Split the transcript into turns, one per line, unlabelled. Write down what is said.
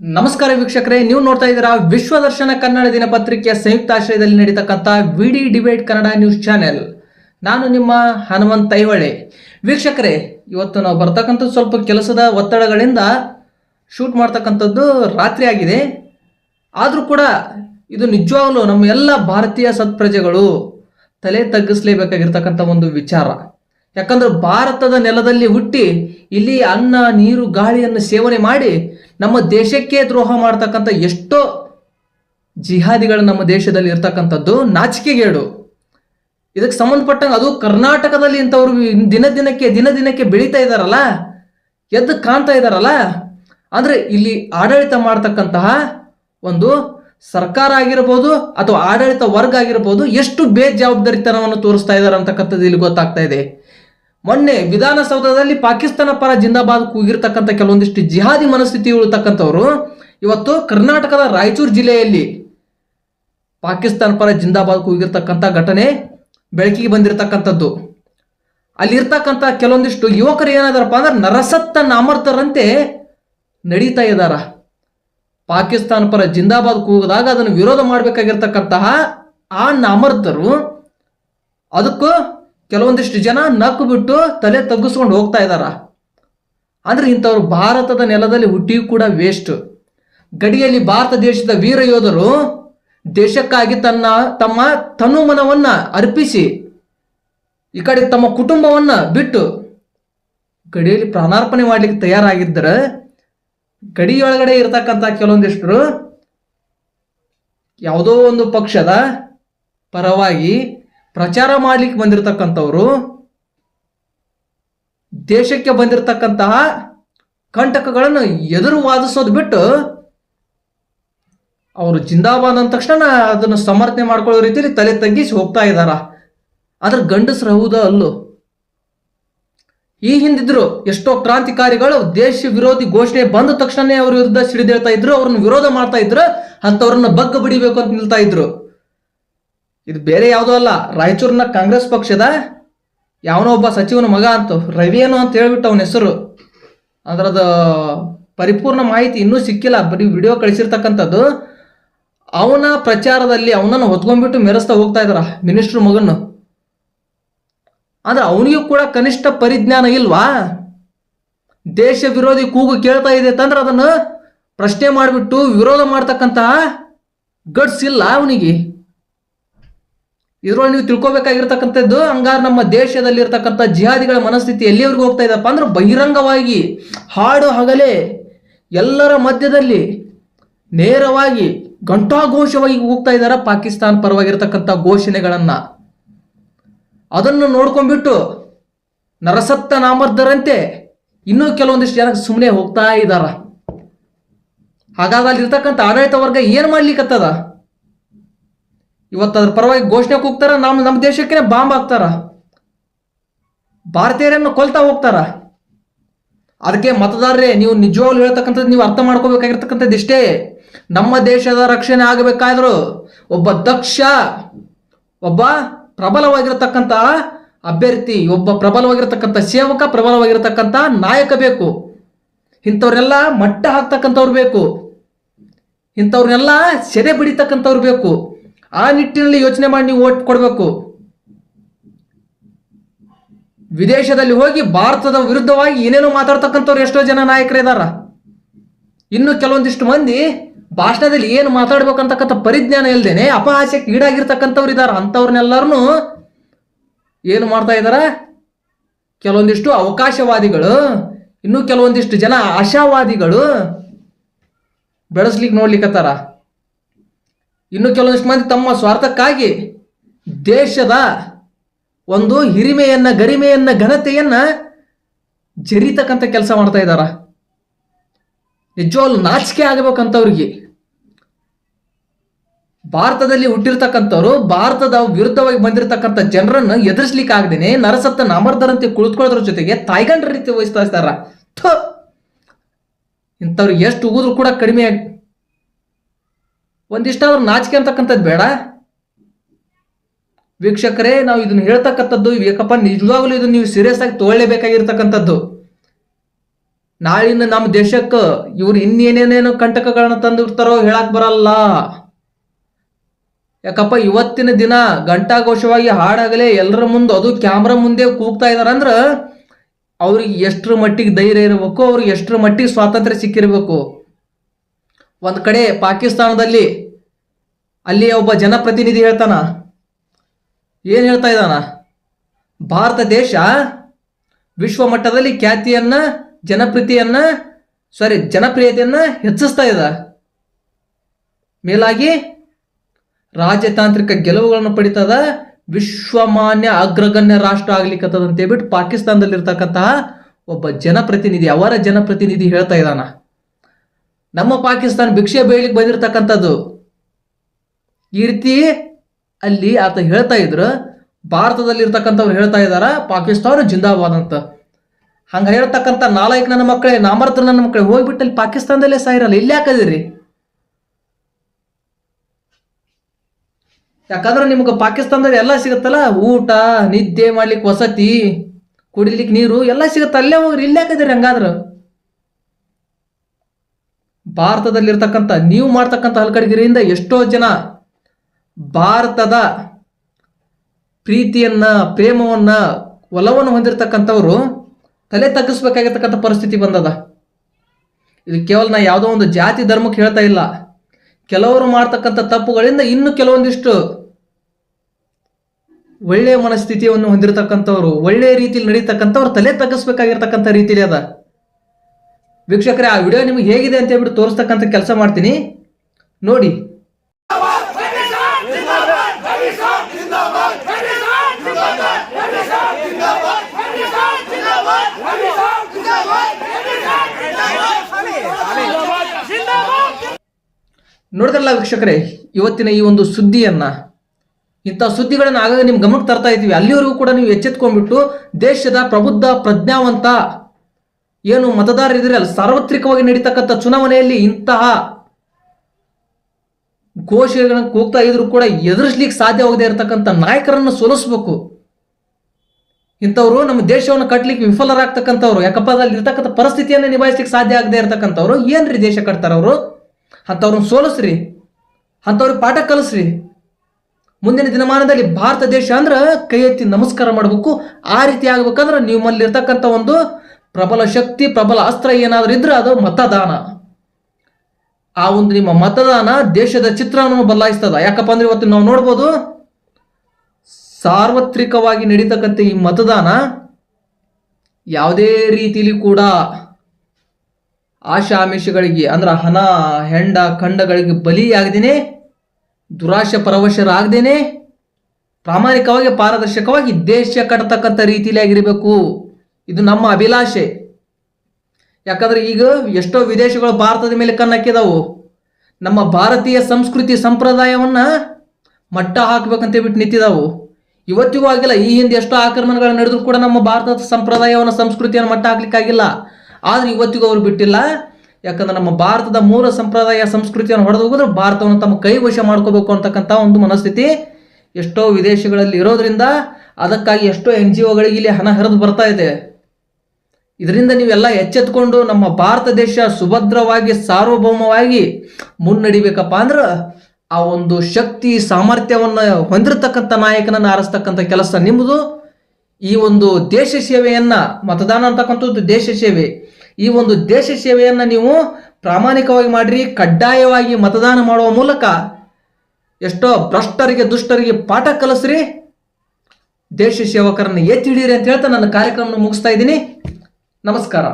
ನಮಸ್ಕಾರ ವೀಕ್ಷಕರೇ, ನೀವು ನೋಡ್ತಾ ಇದ್ದೀರಾ ವಿಶ್ವದರ್ಶನ ಕನ್ನಡ ದಿನಪತ್ರಿಕೆಯ ಸಂಯುಕ್ತಾಶ್ರಯದಲ್ಲಿ ನಡೀತಕ್ಕಂಥ ವಿಡಿ ಡಿಬೇಟ್ ಕನ್ನಡ ನ್ಯೂಸ್ ಚಾನೆಲ್. ನಾನು ನಿಮ್ಮ ಹನುಮಂತ್ ತೈವಳೆ ವೀಕ್ಷಕರೇ, ಇವತ್ತು ನಾವು ಬರ್ತಕ್ಕಂಥದ್ದು ಸ್ವಲ್ಪ ಕೆಲಸದ ಒತ್ತಡಗಳಿಂದ ಶೂಟ್ ಮಾಡ್ತಕ್ಕಂಥದ್ದು ರಾತ್ರಿ ಆಗಿದೆ. ಆದರೂ ಕೂಡ ಇದು ನಿಜವಾಗಲೂ ನಮ್ಮ ಎಲ್ಲ ಭಾರತೀಯ ಸತ್ಪ್ರಜೆಗಳು ತಲೆ ತಗ್ಗಿಸ್ಲೇಬೇಕಾಗಿರ್ತಕ್ಕಂಥ ಒಂದು ವಿಚಾರ. ಯಾಕಂದ್ರೆ ಭಾರತದ ನೆಲದಲ್ಲಿ ಹುಟ್ಟಿ ಇಲ್ಲಿ ಅನ್ನ, ನೀರು, ಗಾಳಿಯನ್ನು ಸೇವನೆ ಮಾಡಿ ನಮ್ಮ ದೇಶಕ್ಕೆ ದ್ರೋಹ ಮಾಡ್ತಕ್ಕಂಥ ಎಷ್ಟೋ ಜಿಹಾದಿಗಳು ನಮ್ಮ ದೇಶದಲ್ಲಿ ಇರ್ತಕ್ಕಂಥದ್ದು ನಾಚಿಕೆಗೇಡು. ಇದಕ್ಕೆ ಸಂಬಂಧಪಟ್ಟಂಗೆ ಅದು ಕರ್ನಾಟಕದಲ್ಲಿ ಇಂಥವ್ರು ದಿನ ದಿನಕ್ಕೆ ದಿನ ದಿನಕ್ಕೆ ಬೆಳೀತಾ ಇದ್ದಾರಲ್ಲ ಎದ್ದು ಕಾಣ್ತಾ ಇದ್ದಾರಲ್ಲ ಅಂದ್ರೆ ಇಲ್ಲಿ ಆಡಳಿತ ಮಾಡ್ತಕ್ಕಂತಹ ಒಂದು ಸರ್ಕಾರ ಆಗಿರ್ಬೋದು ಅಥವಾ ಆಡಳಿತ ವರ್ಗ ಆಗಿರ್ಬೋದು ಎಷ್ಟು ಬೇಜವಾಬ್ದಾರಿತನವನ್ನು ತೋರಿಸ್ತಾ ಇದ್ದಾರೆ ಅಂತಕ್ಕಂಥದ್ದು ಇಲ್ಲಿ ಗೊತ್ತಾಗ್ತಾ ಇದೆ. ಮೊನ್ನೆ ವಿಧಾನಸೌಧದಲ್ಲಿ ಪಾಕಿಸ್ತಾನ ಪರ ಜಿಂದಾಬಾದ್ ಕೂಗಿರ್ತಕ್ಕಂಥ ಕೆಲವೊಂದಿಷ್ಟು ಜಿಹಾದಿ ಮನಸ್ಥಿತಿ ಉಳ್ತಕ್ಕಂಥವ್ರು, ಇವತ್ತು ಕರ್ನಾಟಕದ ರಾಯಚೂರು ಜಿಲ್ಲೆಯಲ್ಲಿ ಪಾಕಿಸ್ತಾನ ಪರ ಜಿಂದಾಬಾದ್ ಕೂಗಿರ್ತಕ್ಕಂಥ ಘಟನೆ ಬೆಳಕಿಗೆ ಬಂದಿರತಕ್ಕಂಥದ್ದು. ಅಲ್ಲಿರ್ತಕ್ಕಂಥ ಕೆಲವೊಂದಿಷ್ಟು ಯುವಕರು ಏನಾದಾರಪ್ಪ ಅಂದ್ರೆ ನರಸತ್ತ ನಾಮರ್ಥರಂತೆ ನಡೀತಾ ಇದ್ದಾರ. ಪಾಕಿಸ್ತಾನ ಪರ ಜಿಂದಾಬಾದ್ ಕೂಗಿದಾಗ ಅದನ್ನು ವಿರೋಧ ಮಾಡಬೇಕಾಗಿರ್ತಕ್ಕಂತಹ ಆ ನಾಮರ್ಥರು ಅದಕ್ಕೂ ಕೆಲವೊಂದಿಷ್ಟು ಜನ ನಕ್ಕು ಬಿಟ್ಟು ತಲೆ ತಗ್ಗಿಸ್ಕೊಂಡು ಹೋಗ್ತಾ ಇದ್ದಾರ ಅಂದ್ರೆ ಇಂಥವ್ರು ಭಾರತದ ನೆಲದಲ್ಲಿ ಹುಟ್ಟಿಯೂ ಕೂಡ ವೇಸ್ಟ್ ಗಡಿಯಲ್ಲಿ ಭಾರತ ದೇಶದ ವೀರ ಯೋಧರು ದೇಶಕ್ಕಾಗಿ ತನ್ನ, ತಮ್ಮ ತನುಮನವನ್ನ ಅರ್ಪಿಸಿ, ಈ ಕಡೆ ತಮ್ಮ ಕುಟುಂಬವನ್ನ ಬಿಟ್ಟು ಗಡಿಯಲ್ಲಿ ಪ್ರಾಣಾರ್ಪಣೆ ಮಾಡ್ಲಿಕ್ಕೆ ತಯಾರಾಗಿದ್ದರೆ ಗಡಿಯೊಳಗಡೆ ಇರತಕ್ಕಂಥ ಕೆಲವೊಂದಿಷ್ಟರು ಯಾವುದೋ ಒಂದು ಪಕ್ಷದ ಪರವಾಗಿ ಪ್ರಚಾರ ಮಾಡ್ಲಿಕ್ಕೆ ಬಂದಿರತಕ್ಕಂಥವ್ರು, ದೇಶಕ್ಕೆ ಬಂದಿರತಕ್ಕಂತಹ ಕಂಟಕಗಳನ್ನು ಎದುರು ವಾದಿಸೋದು ಬಿಟ್ಟು ಅವರು ಜಿಂದಾಬಾದ್ ಅಂದ ತಕ್ಷಣ ಅದನ್ನು ಸಮರ್ಥನೆ ಮಾಡ್ಕೊಳ್ಳೋ ರೀತಿಯಲ್ಲಿ ತಲೆ ತಗ್ಗಿಸಿ ಹೋಗ್ತಾ ಇದ್ದಾರ ಆದ್ರೆ ಗಂಡಸರು ಹೌದ ಅಲ್ಲೋ? ಈ ಹಿಂದಿದ್ರು ಎಷ್ಟೋ ಕ್ರಾಂತಿಕಾರಿಗಳು ದೇಶ ವಿರೋಧಿ ಘೋಷಣೆ ಬಂದ ತಕ್ಷಣನೇ ಅವ್ರ ವಿರುದ್ಧ ಸಿಡಿದೇಳ್ತಾ ಇದ್ರು, ಅವ್ರನ್ನ ವಿರೋಧ ಮಾಡ್ತಾ ಇದ್ರು ಅಂತವ್ರನ್ನ ಬಗ್ಗ ಬಿಡಿಬೇಕು ಅಂತ ನಿಲ್ತಾ ಇದ್ರು. ಇದು ಬೇರೆ ಯಾವುದೋ ಅಲ್ಲ. ರಾಯಚೂರಿನ ಕಾಂಗ್ರೆಸ್ ಪಕ್ಷದ ಯಾವನೋ ಒಬ್ಬ ಸಚಿವನ ಮಗ ಅಂತ ರವಿ ಏನೋ ಅಂತ ಹೇಳ್ಬಿಟ್ಟು ಅವನ ಹೆಸರು. ಅದರದ ಪರಿಪೂರ್ಣ ಮಾಹಿತಿ ಇನ್ನೂ ಸಿಕ್ಕಿಲ್ಲ. ಬರೀ ವಿಡಿಯೋ ಕಳಿಸಿರ್ತಕ್ಕಂಥದ್ದು. ಅವನ ಪ್ರಚಾರದಲ್ಲಿ ಅವನನ್ನು ಹೊತ್ಕೊಂಡ್ಬಿಟ್ಟು ಮೆರೆಸ್ತಾ ಹೋಗ್ತಾ ಇದ್ದಾರ ಮಿನಿಸ್ಟ್ರ್ ಮಗನ್ನು. ಆದ್ರೆ ಅವನಿಗೂ ಕೂಡ ಕನಿಷ್ಠ ಪರಿಜ್ಞಾನ ಇಲ್ವಾ? ದೇಶ ವಿರೋಧಿ ಕೂಗು ಕೇಳ್ತಾ ಇದೆ ಅಂತಂದ್ರೆ ಅದನ್ನು ಪ್ರಶ್ನೆ ಮಾಡಿಬಿಟ್ಟು ವಿರೋಧ ಮಾಡ್ತಕ್ಕಂತಹ ಗಟ್ಸ್ ಇಲ್ಲ ಅವನಿಗೆ. ಇದ್ರೊಳಗೆ ನೀವು ತಿಳ್ಕೊಬೇಕಾಗಿರ್ತಕ್ಕಂಥದ್ದು, ಹಂಗಾರೆ ನಮ್ಮ ದೇಶದಲ್ಲಿ ಇರ್ತಕ್ಕಂಥ ಜಿಹಾದಿಗಳ ಮನಸ್ಥಿತಿ ಎಲ್ಲಿವರೆಗೂ ಹೋಗ್ತಾ ಇದ್ದಪ್ಪ ಅಂದ್ರೆ ಬಹಿರಂಗವಾಗಿ ಹಾಡು ಹಗಲೇ ಎಲ್ಲರ ಮಧ್ಯದಲ್ಲಿ ನೇರವಾಗಿ ಘಂಟಾಘೋಷವಾಗಿ ಹೋಗ್ತಾ ಇದ್ದಾರೆ ಪಾಕಿಸ್ತಾನ ಪರವಾಗಿರ್ತಕ್ಕಂಥ ಘೋಷಣೆಗಳನ್ನ. ಅದನ್ನು ನೋಡ್ಕೊಂಡ್ಬಿಟ್ಟು ನರಸತ್ತ ನಾಮರ್ಧರಂತೆ ಇನ್ನೂ ಕೆಲವೊಂದಿಷ್ಟು ಜನ ಸುಮ್ಮನೆ ಹೋಗ್ತಾ ಇದ್ದಾರ ಹಾಗಾದ್ರೆ ಅಲ್ಲಿರ್ತಕ್ಕಂಥ ಆಡಳಿತ ವರ್ಗ ಏನು ಮಾಡ್ಲಿಕ್ಕತ್ತದ ಇವತ್ತು ಅದ್ರ ಪರವಾಗಿ ಘೋಷಣೆ ಕೂಗ್ತಾರ ನಮ್ಮ ನಮ್ಮ ದೇಶಕ್ಕೆ ಬಾಂಬ್ ಹಾಕ್ತಾರ. ಭಾರತೀಯರನ್ನು ಕೊಲ್ತಾ ಹೋಗ್ತಾರ. ಅದಕ್ಕೆ ಮತದಾರರೇ, ನೀವು ನಿಜವಾಗ್ಲೂ ಹೇಳ್ತಕ್ಕಂಥದ್ದು ನೀವು ಅರ್ಥ ಮಾಡ್ಕೋಬೇಕಾಗಿರ್ತಕ್ಕಂಥದ್ದು ಇಷ್ಟೇ. ನಮ್ಮ ದೇಶದ ರಕ್ಷಣೆ ಆಗಬೇಕಾದ್ರು ಒಬ್ಬ ದಕ್ಷ, ಒಬ್ಬ ಪ್ರಬಲವಾಗಿರತಕ್ಕಂಥ ಅಭ್ಯರ್ಥಿ, ಒಬ್ಬ ಪ್ರಬಲವಾಗಿರತಕ್ಕಂಥ ಸೇವಕ, ಪ್ರಬಲವಾಗಿರತಕ್ಕಂಥ ನಾಯಕ ಬೇಕು. ಇಂಥವ್ರನ್ನೆಲ್ಲ ಮಟ್ಟ ಹಾಕ್ತಕ್ಕಂಥವ್ರು ಬೇಕು. ಇಂಥವ್ರನ್ನೆಲ್ಲ ಸೆರೆ ಬಿಡಿತಕ್ಕಂಥವ್ರು ಬೇಕು. ಆ ನಿಟ್ಟಿನಲ್ಲಿ ಯೋಚನೆ ಮಾಡಿ ನೀವು ಓಟ್ ಕೊಡಬೇಕು. ವಿದೇಶದಲ್ಲಿ ಹೋಗಿ ಭಾರತದ ವಿರುದ್ಧವಾಗಿ ಏನೇನೋ ಮಾತಾಡ್ತಕ್ಕಂಥವ್ರು ಎಷ್ಟೋ ಜನ ನಾಯಕರಿದಾರ. ಇನ್ನು ಕೆಲವೊಂದಿಷ್ಟು ಮಂದಿ ಭಾಷಣದಲ್ಲಿ ಏನು ಮಾತಾಡ್ಬೇಕಂತಕ್ಕಂಥ ಪರಿಜ್ಞಾನ ಇಲ್ದೇನೆ ಅಪಹಾಸ್ಯಕ್ಕೆ ಈಡಾಗಿರ್ತಕ್ಕಂಥವ್ರು ಇದಾರ ಅಂಥವ್ರನ್ನೆಲ್ಲರನ್ನು ಏನು ಮಾಡ್ತಾ ಇದಾರ? ಕೆಲವೊಂದಿಷ್ಟು ಅವಕಾಶವಾದಿಗಳು, ಇನ್ನು ಕೆಲವೊಂದಿಷ್ಟು ಜನ ಆಶಾವಾದಿಗಳು ಬೆಳೆಸ್ಲಿಕ್ಕೆ ನೋಡ್ಲಿಕ್ಕತ್ತಾರ ಇನ್ನು ಕೆಲವೊಂದಿಷ್ಟು ಮಂದಿ ತಮ್ಮ ಸ್ವಾರ್ಥಕ್ಕಾಗಿ ದೇಶದ ಒಂದು ಹಿರಿಮೆಯನ್ನ, ಗರಿಮೆಯನ್ನ, ಘನತೆಯನ್ನ ಜರಿತಕ್ಕಂಥ ಕೆಲಸ ಮಾಡ್ತಾ ಇದ್ದಾರ? ನಿಜವಾಗ್ಲು ನಾಚಿಕೆ ಆಗಬೇಕಂತವ್ರಿಗೆ. ಭಾರತದಲ್ಲಿ ಹುಟ್ಟಿರ್ತಕ್ಕಂಥವ್ರು, ಭಾರತದ ವಿರುದ್ಧವಾಗಿ ಬಂದಿರತಕ್ಕಂಥ ಜನರನ್ನು ಎದುರಿಸ್ಲಿಕ್ಕೆ ಆಗದೇನೆ ನರಸತ್ತ ನಾಮರ್ಧರಂತೆ ಕುಳಿತುಕೊಳ್ಳೋದ್ರ ಜೊತೆಗೆ ತಾಯ್ಗಂಡ್ರ ರೀತಿ ವಹಿಸ್ತಾ ಇರ್ತಾರ ಇಂಥವ್ರು ಎಷ್ಟು ಉಗಿದ್ರು ಕೂಡ ಕಡಿಮೆ ಆಗಿ ಒಂದಿಷ್ಟಾದ್ರೂ ನಾಚಿಕೆ ಅಂತಕ್ಕಂಥದ್ದು ಬೇಡ. ವೀಕ್ಷಕರೇ, ನಾವು ಇದನ್ನ ಹೇಳ್ತಕ್ಕಂಥದ್ದು ಏಕಪ್ಪ, ನಿಜವಾಗ್ಲೂ ಇದನ್ನ ನೀವು ಸೀರಿಯಸ್ ಆಗಿ ತಗೊಳ್ಳೇಬೇಕಾಗಿರ್ತಕ್ಕಂಥದ್ದು. ನಾಳಿನ ನಮ್ಮ ದೇಶಕ್ಕೆ ಇವ್ರು ಇನ್ನೇನೇನೇನು ಕಂಟಕಗಳನ್ನ ತಂದಿರ್ತಾರೋ ಹೇಳಕ್ ಬರಲ್ಲ. ಯಾಕಪ್ಪ, ಇವತ್ತಿನ ದಿನ ಘಂಟಾಘೋಷವಾಗಿ ಹಾಡಾಗಲೇ ಎಲ್ಲರ ಮುಂದೆ, ಅದು ಕ್ಯಾಮ್ರಾ ಮುಂದೆ ಕೂಗ್ತಾ ಇದಾರಂದ್ರ ಅವ್ರಿಗೆ ಎಷ್ಟರ ಮಟ್ಟಿಗೆ ಧೈರ್ಯ ಇರಬೇಕು, ಅವ್ರಿಗೆ ಎಷ್ಟರ ಮಟ್ಟಿಗೆ ಸ್ವಾತಂತ್ರ್ಯ ಸಿಕ್ಕಿರ್ಬೇಕು. ಒಂದ್ ಕಡೆ ಪಾಕಿಸ್ತಾನದಲ್ಲಿ ಅಲ್ಲಿ ಒಬ್ಬ ಜನಪ್ರತಿನಿಧಿ ಹೇಳ್ತಾನ. ಏನು ಹೇಳ್ತಾ ಇದ್ದಾನ? ಭಾರತ ದೇಶ ವಿಶ್ವ ಮಟ್ಟದಲ್ಲಿ ಖ್ಯಾತಿಯನ್ನ ಜನಪ್ರಿತಿಯನ್ನ ಸಾರಿ ಜನಪ್ರಿಯತೆಯನ್ನ ಹೆಚ್ಚಿಸ್ತಾ ಇದೆ. ಮೇಲಾಗಿ ರಾಜತಾಂತ್ರಿಕ ಗೆಲುವುಗಳನ್ನು ಪಡಿತದ ವಿಶ್ವಮಾನ್ಯ ಅಗ್ರಗಣ್ಯ ರಾಷ್ಟ್ರ ಆಗ್ಲಿಕ್ಕತ್ತದ ಅಂತ ಹೇಳ್ಬಿಟ್ಟು ಪಾಕಿಸ್ತಾನದಲ್ಲಿರ್ತಕ್ಕಂತಹ ಒಬ್ಬ ಜನಪ್ರತಿನಿಧಿ, ಅವರ ಜನಪ್ರತಿನಿಧಿ ಹೇಳ್ತಾ ಇದ್ದಾನ. ನಮ್ಮ ಪಾಕಿಸ್ತಾನ ಭಿಕ್ಷೆ ಬೇಯಲಿಕ್ಕೆ ಬಂದಿರತಕ್ಕಂಥದ್ದು. ಈ ರೀತಿ ಅಲ್ಲಿ ಆತ ಹೇಳ್ತಾ ಇದ್ರು, ಭಾರತದಲ್ಲಿರ್ತಕ್ಕಂಥವ್ರು ಹೇಳ್ತಾ ಇದಾರ ಪಾಕಿಸ್ತಾನ ಜಿಂದಾಬಾದ್ ಅಂತ. ಹಂಗ ಹೇಳ್ತಕ್ಕಂಥ ನಾಲ್ಕು ನನ್ನ ಮಕ್ಕಳೇ ನಾಮರತ್ರ ನನ್ನ ಮಕ್ಕಳೇ ಹೋಗ್ಬಿಟ್ಟು ಅಲ್ಲಿ ಪಾಕಿಸ್ತಾನದಲ್ಲೇ ಸಾಯಿರಲ್ಲ ಇಲ್ಲಿ ಯಾಕದಿರಿ ಯಾಕಂದ್ರೆ ನಿಮ್ಗೆ ಪಾಕಿಸ್ತಾನದಲ್ಲಿ ಎಲ್ಲ ಸಿಗುತ್ತಲ್ಲ, ಊಟ, ನಿದ್ದೆ ಮಾಡ್ಲಿಕ್ಕೆ ವಸತಿ, ಕುಡಿಲಿಕ್ಕೆ ನೀರು, ಎಲ್ಲ ಸಿಗುತ್ತೆ ಅಲ್ಲೇ ಹೋಗ್ರಿ ಇಲ್ಲೇ ಯಾಕದಿರಿ ಹಂಗಾದ್ರ? ಭಾರತದಲ್ಲಿರ್ತಕ್ಕಂಥ, ನೀವು ಮಾಡ್ತಕ್ಕಂಥ ಹಲ್ಕಡ್ಗಿರಿಯಿಂದ ಎಷ್ಟೋ ಜನ ಭಾರತದ ಪ್ರೀತಿಯನ್ನ, ಪ್ರೇಮವನ್ನ, ಒಲವನ್ನು ಹೊಂದಿರತಕ್ಕಂಥವ್ರು ತಲೆ ತಗ್ಗಿಸ್ಬೇಕಾಗಿರ್ತಕ್ಕಂಥ ಪರಿಸ್ಥಿತಿ ಬಂದದ. ಇದು ಕೇವಲ ನಾ ಯಾವುದೋ ಒಂದು ಜಾತಿ ಧರ್ಮಕ್ಕೆ ಹೇಳ್ತಾ ಇಲ್ಲ. ಕೆಲವರು ಮಾಡ್ತಕ್ಕಂಥ ತಪ್ಪುಗಳಿಂದ ಇನ್ನು ಕೆಲವೊಂದಿಷ್ಟು ಒಳ್ಳೆಯ ಮನಸ್ಥಿತಿಯನ್ನು ಹೊಂದಿರತಕ್ಕಂಥವ್ರು, ಒಳ್ಳೆಯ ರೀತಿಯಲ್ಲಿ ನಡೀತಕ್ಕಂಥವ್ರು ತಲೆ ತಗ್ಗಿಸ್ಬೇಕಾಗಿರ್ತಕ್ಕಂಥ ರೀತಿಲಿ ಅದ. ವೀಕ್ಷಕರೇ, ಆ ವಿಡಿಯೋ ನಿಮಗೆ ಹೇಗಿದೆ ಅಂತ ಹೇಳ್ಬಿಟ್ಟು ತೋರಿಸ್ತಕ್ಕಂಥ ಕೆಲಸ ಮಾಡ್ತೀನಿ. ನೋಡಿ. ನೋಡಿದ್ರಲ್ಲ ವೀಕ್ಷಕರೇ, ಇವತ್ತಿನ ಈ ಒಂದು ಸುದ್ದಿಯನ್ನ, ಇಂಥ ಸುದ್ದಿಗಳನ್ನ ಆಗಾಗ ನಿಮ್ ಗಮನಕ್ಕೆ ತರ್ತಾ ಇದ್ದೀವಿ. ಅಲ್ಲಿವರೆಗೂ ಕೂಡ ನೀವು ಎಚ್ಚೆತ್ಕೊಂಡ್ಬಿಟ್ಟು ದೇಶದ ಪ್ರಬುದ್ಧ, ಪ್ರಜ್ಞಾವಂತ ಏನು ಮತದಾರರು ಅಲ್ಲಿ ಸಾರ್ವತ್ರಿಕವಾಗಿ ನಡೀತಕ್ಕಂಥ ಚುನಾವಣೆಯಲ್ಲಿ ಇಂತಹ ಘೋಷಣೆಗಳನ್ನು ಕೂಗ್ತಾ ಇದ್ರು ಕೂಡ ಎದುರಿಸ್ಲಿಕ್ಕೆ ಸಾಧ್ಯವಾಗದೇ ಇರತಕ್ಕಂಥ ನಾಯಕರನ್ನು ಸೋಲಿಸ್ಬೇಕು. ಇಂಥವ್ರು ನಮ್ಮ ದೇಶವನ್ನು ಕಟ್ಟಲಿಕ್ಕೆ ವಿಫಲರಾಗ್ತಕ್ಕಂಥವ್ರು. ಯಾಕಪ್ಪ ಅಲ್ಲಿ ಇರ್ತಕ್ಕಂಥ ಪರಿಸ್ಥಿತಿಯನ್ನು ನಿಭಾಯಿಸ್ಲಿಕ್ಕೆ ಸಾಧ್ಯ ಆಗದೆ ಇರತಕ್ಕಂಥವ್ರು. ಏನ್ರಿ ದೇಶ ಕಟ್ತಾರವ್ರು ಅಂಥವ್ರನ್ನ ಸೋಲಿಸ್ರಿ. ಅಂಥವ್ರಿಗೆ ಪಾಠ ಕಲಿಸ್ರಿ. ಮುಂದಿನ ದಿನಮಾನದಲ್ಲಿ ಭಾರತ ದೇಶ ಅಂದ್ರೆ ಕೈ ಎತ್ತಿ ನಮಸ್ಕಾರ ಮಾಡಬೇಕು. ಆ ರೀತಿ ಆಗ್ಬೇಕಂದ್ರೆ ನಿಮ್ಮಲ್ಲಿರ್ತಕ್ಕಂಥ ಒಂದು ಪ್ರಬಲ ಶಕ್ತಿ, ಪ್ರಬಲ ಅಸ್ತ್ರ ಏನಾದರೂ ಇದ್ರೆ ಅದು ಮತದಾನ. ಆ ಒಂದು ನಿಮ್ಮ ಮತದಾನ ದೇಶದ ಚಿತ್ರವನ್ನು ಬದಲಾಯಿಸ್ತದ. ಯಾಕಪ್ಪ ಅಂದ್ರೆ ಇವತ್ತು ನಾವು ನೋಡ್ಬೋದು, ಸಾರ್ವತ್ರಿಕವಾಗಿ ನಡೀತಕ್ಕಂಥ ಈ ಮತದಾನ ಯಾವುದೇ ರೀತಿಯಲ್ಲಿ ಕೂಡ ಆಶಾಮಿಷಗಳಿಗೆ ಅಂದ್ರೆ ಹಣ, ಹೆಂಡ, ಖಂಡಗಳಿಗೆ ಬಲಿಯಾಗದೇನೆ, ದುರಾಶ ಪರವಶರಾಗದೇನೆ, ಪ್ರಾಮಾಣಿಕವಾಗಿ ಪಾರದರ್ಶಕವಾಗಿ ದೇಶ ಕಟ್ಟತಕ್ಕಂಥ ರೀತಿಯಲ್ಲಿ ಆಗಿರಬೇಕು. ಇದು ನಮ್ಮ ಅಭಿಲಾಷೆ. ಯಾಕಂದ್ರೆ ಈಗ ಎಷ್ಟೋ ವಿದೇಶಗಳು ಭಾರತದ ಮೇಲೆ ಕಣ್ಣಾಕಿದಾವು ನಮ್ಮ ಭಾರತೀಯ ಸಂಸ್ಕೃತಿ ಸಂಪ್ರದಾಯವನ್ನ ಮಟ್ಟ ಹಾಕ್ಬೇಕಂತ ಬಿಟ್ಟು ನಿಂತಿದಾವು. ಇವತ್ತಿಗೂ ಆಗಿಲ್ಲ, ಈ ಹಿಂದೆ ಎಷ್ಟೋ ಆಕ್ರಮಣಗಳು ನಡೆದ್ರು ಕೂಡ ನಮ್ಮ ಭಾರತದ ಸಂಪ್ರದಾಯವನ್ನು, ಸಂಸ್ಕೃತಿಯನ್ನು ಮಟ್ಟ ಹಾಕ್ಲಿಕ್ಕಾಗಿಲ್ಲ. ಆದ್ರೆ ಇವತ್ತಿಗೂ ಅವರು ಬಿಟ್ಟಿಲ್ಲ. ಯಾಕಂದ್ರೆ ನಮ್ಮ ಭಾರತದ ಮೂಲ ಸಂಪ್ರದಾಯ, ಸಂಸ್ಕೃತಿಯನ್ನು ಹೊಡೆದು ಹೋಗಿದ್ರೆ ಭಾರತವನ್ನು ತಮ್ಮ ಕೈವಶ ಮಾಡ್ಕೋಬೇಕು ಅಂತಕ್ಕಂಥ ಒಂದು ಮನಸ್ಥಿತಿ ಎಷ್ಟೋ ವಿದೇಶಗಳಲ್ಲಿ ಇರೋದ್ರಿಂದ ಅದಕ್ಕಾಗಿ ಎಷ್ಟೋ ಎನ್ ಜಿ ಒಗಳಿಗೆ ಇಲ್ಲಿ ಹಣ ಹರಿದು ಬರ್ತಾ ಇದೆ. ಇದರಿಂದ ನೀವೆಲ್ಲ ಎಚ್ಚೆತ್ಕೊಂಡು ನಮ್ಮ ಭಾರತ ದೇಶ ಸುಭದ್ರವಾಗಿ, ಸಾರ್ವಭೌಮವಾಗಿ ಮುನ್ನಡಿಬೇಕಪ್ಪ ಅಂದ್ರೆ ಆ ಒಂದು ಶಕ್ತಿ, ಸಾಮರ್ಥ್ಯವನ್ನು ಹೊಂದಿರತಕ್ಕಂಥ ನಾಯಕನನ್ನು ಆರಿಸ್ತಕ್ಕಂಥ ಕೆಲಸ ನಿಮ್ಮದು ಈ ಒಂದು ದೇಶ ಸೇವೆಯನ್ನ, ಮತದಾನ ಅಂತಕ್ಕಂಥದ್ದು ದೇಶ ಸೇವೆ. ಈ ಒಂದು ದೇಶ ಸೇವೆಯನ್ನ ನೀವು ಪ್ರಾಮಾಣಿಕವಾಗಿ ಮಾಡಿರಿ, ಕಡ್ಡಾಯವಾಗಿ ಮತದಾನ ಮಾಡುವ ಮೂಲಕ ಎಷ್ಟೋ ಭ್ರಷ್ಟರಿಗೆ, ದುಷ್ಟರಿಗೆ ಪಾಠ ಕಲಿಸ್ರಿ. ದೇಶ ಸೇವಕರನ್ನು ಎತ್ತಿ ಹಿಡೀರಿ ಅಂತ ಹೇಳ್ತಾ ನನ್ನ ಕಾರ್ಯಕ್ರಮ ಮುಗಿಸ್ತಾ ಇದ್ದೀನಿ. ನಮಸ್ಕಾರ